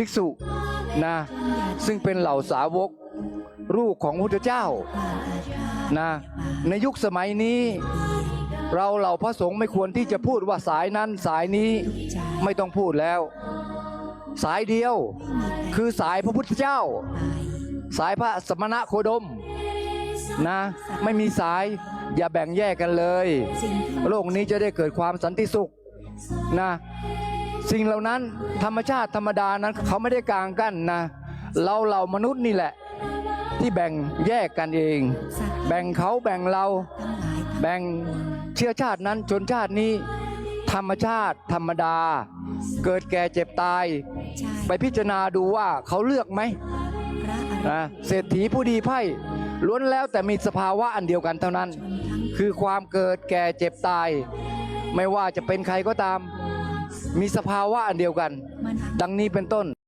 ภิกษุนะซึ่งเป็นเหล่าสาวกลูกของพระพุทธเจ้านะในยุคสมัยนี้ เราเหล่าพระสงฆ์ไม่ควรที่จะพูดว่าสายนั้นสายนี้ไม่ต้องพูดแล้ว สายเดียวคือสายพระพุทธเจ้า สายพระสมณะโคดมนะไม่มีสายอย่าแบ่งแยกกันเลย โลกนี้จะได้เกิดความสันติสุขนะ สิ่งเหล่านั้นธรรมชาติธรรมดานั้นเขาไม่ได้กางกั้นนะ เราเหล่ามนุษย์นี่แหละ ที่แบ่งแยกกันเอง แบ่งเขาแบ่งเราแบ่งเชื้อชาตินั้นชนชาตินี้ ธรรมชาติธรรมดา เกิดแก่เจ็บตาย ไปพิจารณาดูว่าเขาเลือกไหมนะเศรษฐีผู้ดีไพ่ล้วนแล้วแต่มีสภาวะอันเดียวกันเท่านั้น คือความเกิดแก่เจ็บตาย ไม่ว่าจะเป็นใครก็ตาม มีสภาวะอันเดียวกัน ดังนี้เป็นต้น